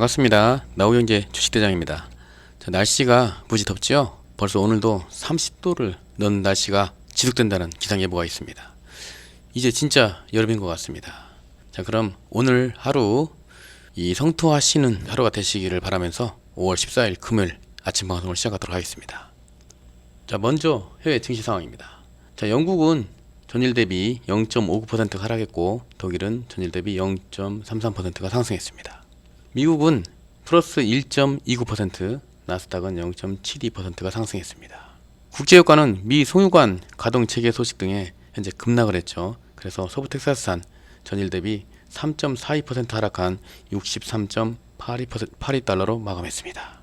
반갑습니다. 나우경제 주식대장입니다. 자, 날씨가 무지 덥지요? 벌써 오늘도 30도를 넘는 날씨가 지속된다는 기상예보가 있습니다. 이제 진짜 여름인 것 같습니다. 자, 그럼 오늘 하루 이 성토하시는 하루가 되시기를 바라면서 5월 14일 금요일 아침 방송을 시작하도록 하겠습니다. 자, 먼저 해외 증시 상황입니다. 자, 영국은 전일 대비 0.59% 하락했고 독일은 전일 대비 0.33%가 상승했습니다. 미국은 플러스 1.29%, 나스닥은 0.72%가 상승했습니다. 국제유가는 미 송유관 가동 체계 소식 등에 현재 급락을 했죠. 그래서 서부 텍사스산 전일 대비 3.42% 하락한 63.82달러로 마감했습니다.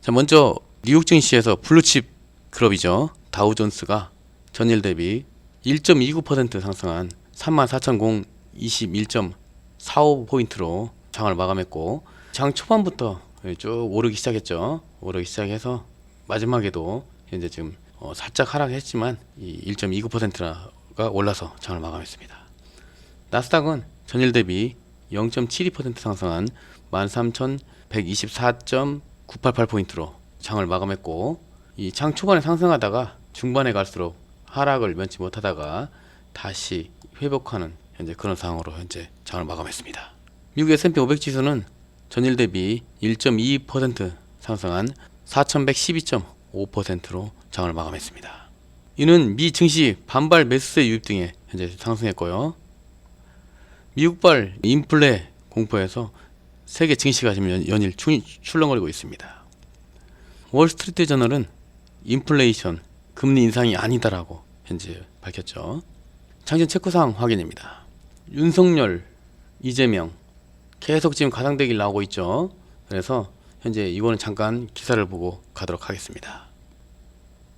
자, 먼저 뉴욕 증시에서 블루칩 클럽이죠. 다우존스가 전일 대비 1.29% 상승한 34,021.45포인트로 장을 마감했고 장 초반부터 쭉 오르기 시작했죠. 오르기 시작해서 마지막에도 현재 지금 어 살짝 하락했지만 이 1.29%가 올라서 장을 마감했습니다. 나스닥은 전일 대비 0.72% 상승한 13,124.988포인트로 장을 마감했고 이 장 초반에 상승하다가 중반에 갈수록 하락을 면치 못하다가 다시 회복하는 현재 그런 상황으로 현재 장을 마감했습니다. 미국 S&P 500 지수는 전일 대비 1.22% 상승한 4,112.5%로 장을 마감했습니다. 이는 미 증시 반발 매수세 유입 등에 현재 상승했고요. 미국발 인플레 공포에서 세계 증시가 지금 연- 연일 출- 출렁거리고 있습니다. 월스트리트 저널은 인플레이션 금리 인상이 아니다라고 현재 밝혔죠. 장전 체크사항 확인입니다. 윤석열, 이재명 계속 지금 가상대기를 나오고 있죠. 그래서 현재 이거는 잠깐 기사를 보고 가도록 하겠습니다.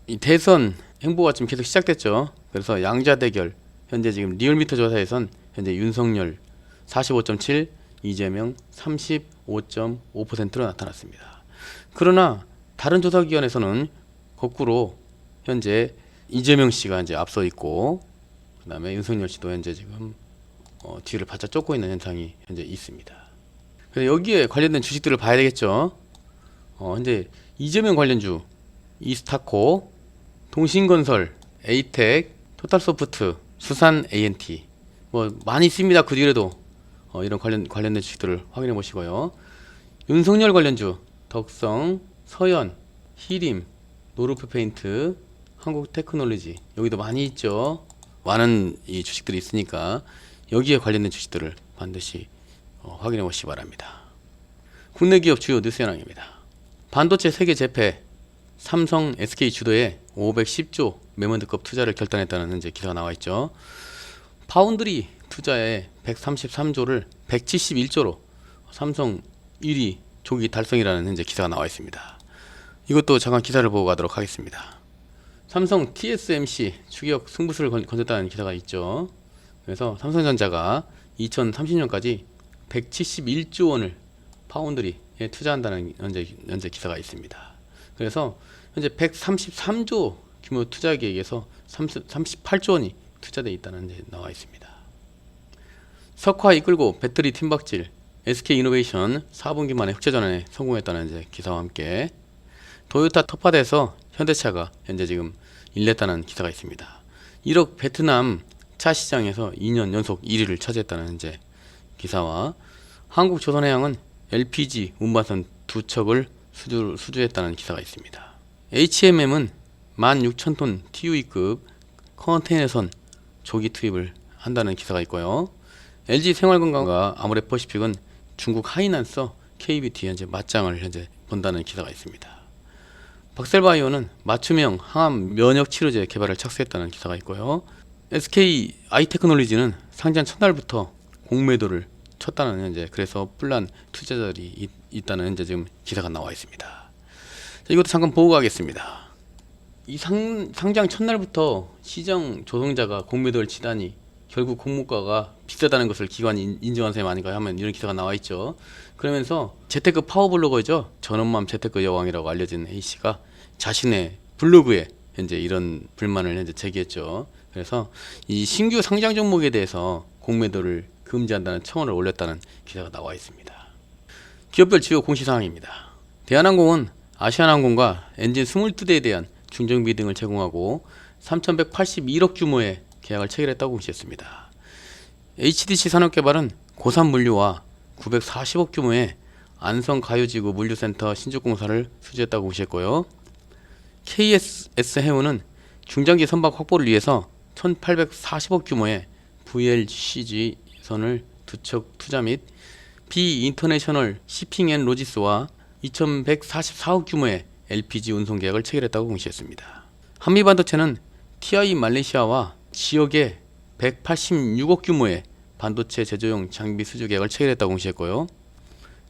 이 대선 행보가 지금 계속 시작됐죠. 그래서 양자 대결 현재 지금 리얼미터 조사에선 현재 윤석열 45.7, 이재명 35.5%로 나타났습니다. 그러나 다른 조사 기관에서는 거꾸로 현재 이재명 씨가 이제 앞서 있고 그다음에 윤석열 씨도 현재 지금 어, 뒤를 바짝 쫓고 있는 현상이 현재 있습니다. 그래서 여기에 관련된 주식들을 봐야 되겠죠. 어, 현재 이재명 관련주 이스타코, 동신건설, 에이텍, 토탈소프트, 수산 A&T 뭐 많이 있습니다. 그 뒤에도 어, 이런 관련 관련된 주식들을 확인해 보시고요. 윤석열 관련주 덕성, 서현, 히림, 노르프 페인트, 한국 테크놀로지 여기도 많이 있죠. 많은 이 주식들이 있으니까 여기에 관련된 주식들을 반드시 어, 확인해 보시기 바랍니다. 국내 기업 주요 뉴스 현황입니다. 반도체 세계 재패 삼성, SK 주도에 510조 메모드급 투자를 결단했다는 기사가 나와 있죠. 파운드리 투자에 133조를 171조로 삼성 1위 조기 달성이라는 현재 기사가 나와 있습니다. 이것도 잠깐 기사를 보고 가도록 하겠습니다. 삼성 TSMC 추격 승부수를 건- 건졌다는 기사가 있죠. 그래서 삼성전자가 2030년까지 171조 원을 파운드리에 투자한다는 현재 현재 기사가 있습니다. 그래서 현재 133조 규모 투자 계획에서 30, 38조 원이 투자돼 있다는 데 나와 있습니다. 석화 이끌고 배터리 팀박질 SK 이노베이션 4분기 만에 흑자 전환에 성공했다는 이제 기사와 함께 도요타 터파대에서 현대차가 현재 지금 일냈다는 기사가 있습니다. 1억 베트남 차 시장에서 2년 연속 1위를 차지했다는 이제 기사와 한국조선해양은 LPG 운반선 두 척을 수주, 수주했다는 기사가 있습니다. HMM은 16,000톤 TUE급 컨테이너선 조기 투입을 한다는 기사가 있고요. LG 생활건강과 아모레퍼시픽은 중국 하이난서 KBT 현재 맞짱을 현재 본다는 기사가 있습니다. 박셀바이오는 맞춤형 항암 면역 치료제 개발을 착수했다는 기사가 있고요. SK 아이테크놀로지는 상장 첫날부터 공매도를 쳤다는 현재 그래서 뿔난 투자자들이 있, 있다는 현재 지금 기사가 나와 있습니다. 자, 이것도 잠깐 보고 가겠습니다. 이 상, 상장 첫날부터 시정 조성자가 공매도를 치다니 결국 공모가가 비싸다는 것을 기관이 인- 인정한 셈 아닌가 하면 이런 기사가 나와 있죠. 그러면서 재테크 파워블로거죠. 전원맘 재테크 여왕이라고 알려진 A 씨가 자신의 블로그에 현재 이런 불만을 현재 제기했죠. 그래서 이 신규 상장 종목에 대해서 공매도를 금지한다는 청원을 올렸다는 기사가 나와 있습니다. 기업별 주요 공시사항입니다. 대한항공은 아시아나항공과 엔진 22대에 대한 중정비 등을 제공하고 3,181억 규모의 계약을 체결했다고 공시했습니다. HDC 산업개발은 고산 물류와 940억 규모의 안성 가요지구 물류센터 신축공사를 수주했다고 공시했고요. KSS 해운은 중장기 선박 확보를 위해서 1,840억 규모의 VLCG 선을 두 척 투자 및 B 인터내셔널 시핑 앤 로지스와 2,144억 규모의 LPG 운송 계약을 체결했다고 공시했습니다. 한미 반도체는 TI 말레이시아와 지역에 186억 규모의 반도체 제조용 장비 수주 계약을 체결했다고 공시했고요.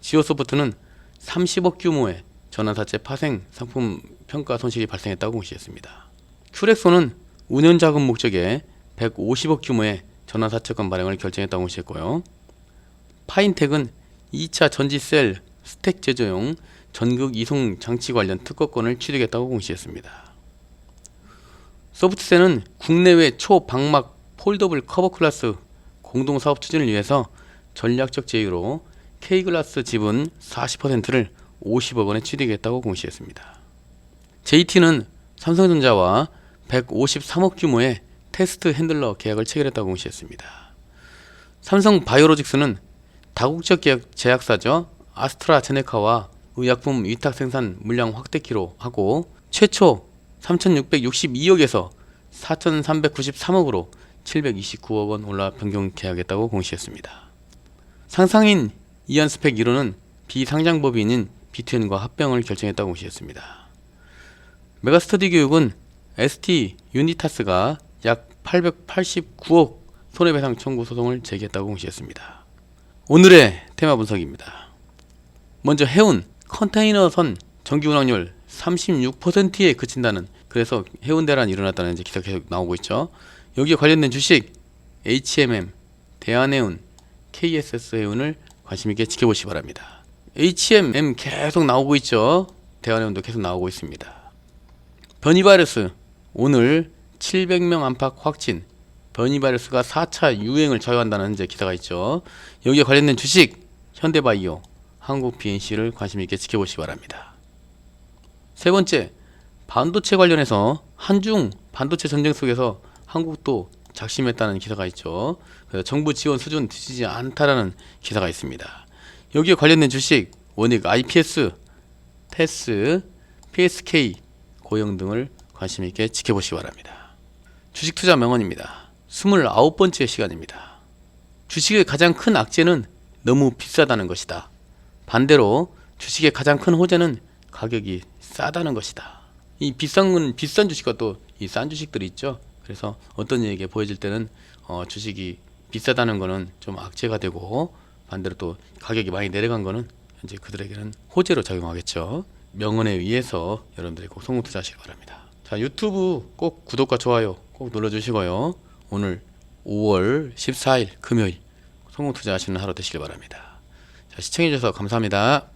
지오소프트는 30억 규모의 전환사채 파생 상품 평가 손실이 발생했다고 공시했습니다. 큐렉소는 운영 자금 목적에 150억 규모의 전환사채권 발행을 결정했다고 공시했고요. 파인텍은 2차 전지셀 스택 제조용 전극 이송 장치 관련 특허권을 취득했다고 공시했습니다. 소프트셀은 국내외 초방막 폴더블 커버 클래스 공동 사업 추진을 위해서 전략적 제휴로 K글라스 지분 40%를 50억 원에 취득했다고 공시했습니다. JT는 삼성전자와 153억 규모의 테스트 핸들러 계약을 체결했다고 공시했습니다. 삼성 바이오로직스는 다국적 제약사죠 아스트라제네카와 의약품 위탁 생산 물량 확대키로 하고 최초 3,662억에서 4,393억으로 729억 원 올라 변경 계약했다고 공시했습니다. 상상인 이안스펙 1호는 비상장 법인인 비트엔과 합병을 결정했다고 공시했습니다. 메가스터디 교육은 ST 유니타스가 약 889억 손해배상 청구 소송을 제기했다고 공시했습니다. 오늘의 테마 분석입니다. 먼저 해운 컨테이너선 정기 운항률 36%에 그친다는 그래서 해운 대란이 일어났다는 이제 기사 계속 나오고 있죠. 여기에 관련된 주식 HMM, 대한해운, KSS 해운을 관심 있게 지켜보시기 바랍니다. HMM 계속 나오고 있죠. 대한해운도 계속 나오고 있습니다. 변이 바이러스 오늘 700명 안팎 확진 변이 바이러스가 4차 유행을 좌우한다는 이제 기사가 있죠. 여기에 관련된 주식 현대바이오, 한국 BNC를 관심 있게 지켜보시기 바랍니다. 세 번째, 반도체 관련해서 한중 반도체 전쟁 속에서 한국도 작심했다는 기사가 있죠. 정부 지원 수준 뒤지지 않다라는 기사가 있습니다. 여기에 관련된 주식 원익 IPS, 테스, PSK, 고용 등을 관심 있게 지켜보시기 바랍니다. 주식 투자 명언입니다. 29번째 시간입니다. 주식의 가장 큰 악재는 너무 비싸다는 것이다. 반대로 주식의 가장 큰 호재는 가격이 싸다는 것이다. 이 비싼 건 비싼 주식과 또 이 싼 주식들이 있죠. 그래서 어떤 얘기에 보여질 때는 어, 주식이 비싸다는 거는 좀 악재가 되고 반대로 또 가격이 많이 내려간 거는 현재 그들에게는 호재로 작용하겠죠. 명언에 의해서 여러분들이 꼭 성공 투자하시기 바랍니다. 자 유튜브 꼭 구독과 좋아요 꼭 눌러주시고요. 오늘 5월 14일 금요일 성공 투자하시는 하루 되시길 바랍니다. 자, 시청해주셔서 감사합니다.